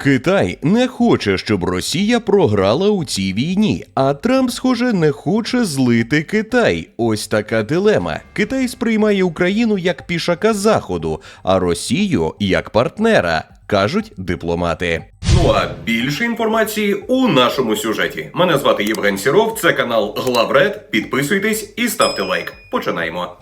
Китай не хоче, щоб Росія програла у цій війні, а Трамп, схоже, не хоче злити Китай. Ось така дилема. Китай сприймає Україну як пішака заходу, а Росію як партнера, кажуть дипломати. Ну а більше інформації у нашому сюжеті. Мене звати Євген Сіров. Це канал Главред. Підписуйтесь і ставте лайк. Починаємо.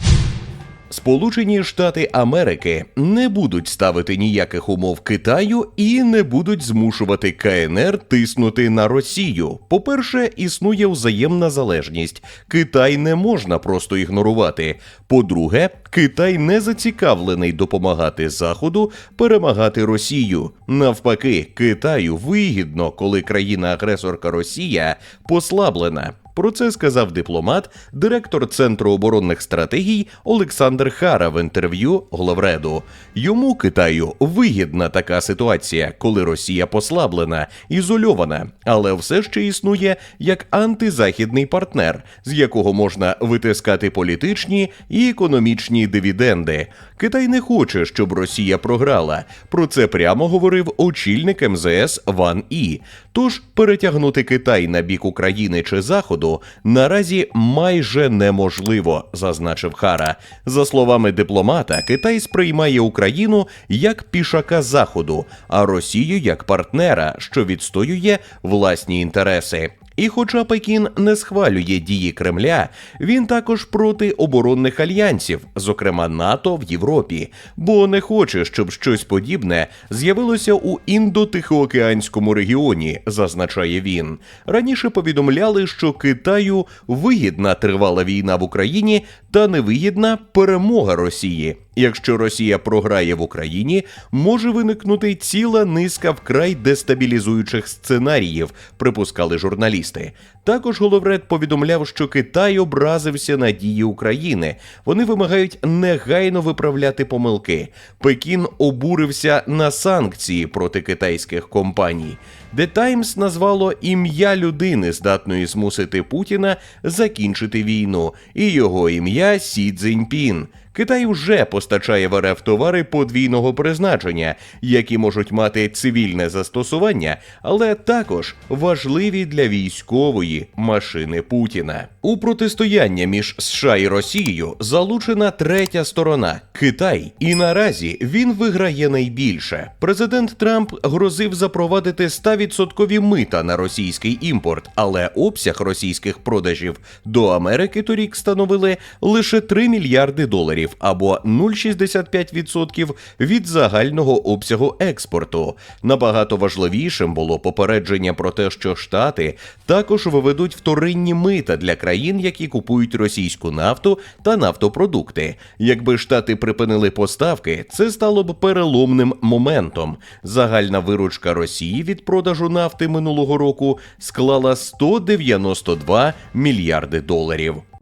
Сполучені Штати Америки не будуть ставити ніяких умов Китаю і не будуть змушувати КНР тиснути на Росію. По-перше, існує взаємна залежність. Китай не можна просто ігнорувати. По-друге, Китай не зацікавлений допомагати Заходу перемагати Росію. Навпаки, Китаю вигідно, коли країна-агресорка Росія послаблена. Про це сказав дипломат, директор Центру оборонних стратегій Олександр Хара в інтерв'ю Главреду. Йому Китаю вигідна така ситуація, коли Росія послаблена, ізольована, але все ще існує як антизахідний партнер, з якого можна витискати політичні і економічні дивіденди. Китай не хоче, щоб Росія програла. Про це прямо говорив очільник МЗС Ван І. Тож перетягнути Китай на бік України чи Заходу наразі майже неможливо, зазначив Хара. За словами дипломата, Китай сприймає Україну як пішака Заходу, а Росію як партнера, що відстоює власні інтереси. І хоча Пекін не схвалює дії Кремля, він також проти оборонних альянсів, зокрема НАТО в Європі, бо не хоче, щоб щось подібне з'явилося у індотихоокеанському регіоні, зазначає він. Раніше повідомляли, що Китаю вигідна тривала війна в Україні та невигідна перемога Росії. Якщо Росія програє в Україні, може виникнути ціла низка вкрай дестабілізуючих сценаріїв, припускали журналісти. Також Головред повідомляв, що Китай образився на дії України. Вони вимагають негайно виправляти помилки. Пекін обурився на санкції проти китайських компаній. The Times назвало ім'я людини, здатної змусити Путіна закінчити війну, і його ім'я Сі Цзіньпін. Китай вже постачає в РФ товари подвійного призначення, які можуть мати цивільне застосування, але також важливі для військової машини Путіна. У протистояння між США і Росією залучена третя сторона Китай, і наразі він виграє найбільше. Президент Трамп грозив запровадити 100% мита на російський імпорт, але обсяг російських продажів до Америки торік становили лише 3 мільярди доларів або 0,65% від загального обсягу експорту. Набагато важливішим було попередження про те, що Штати також виведуть вторинні мита для країн, які купують російську нафту та нафтопродукти. Якби штати припинили поставки, це стало б переломним моментом. Загальна виручка Росії від продажу нафти минулого року склала 192 мільярди доларів.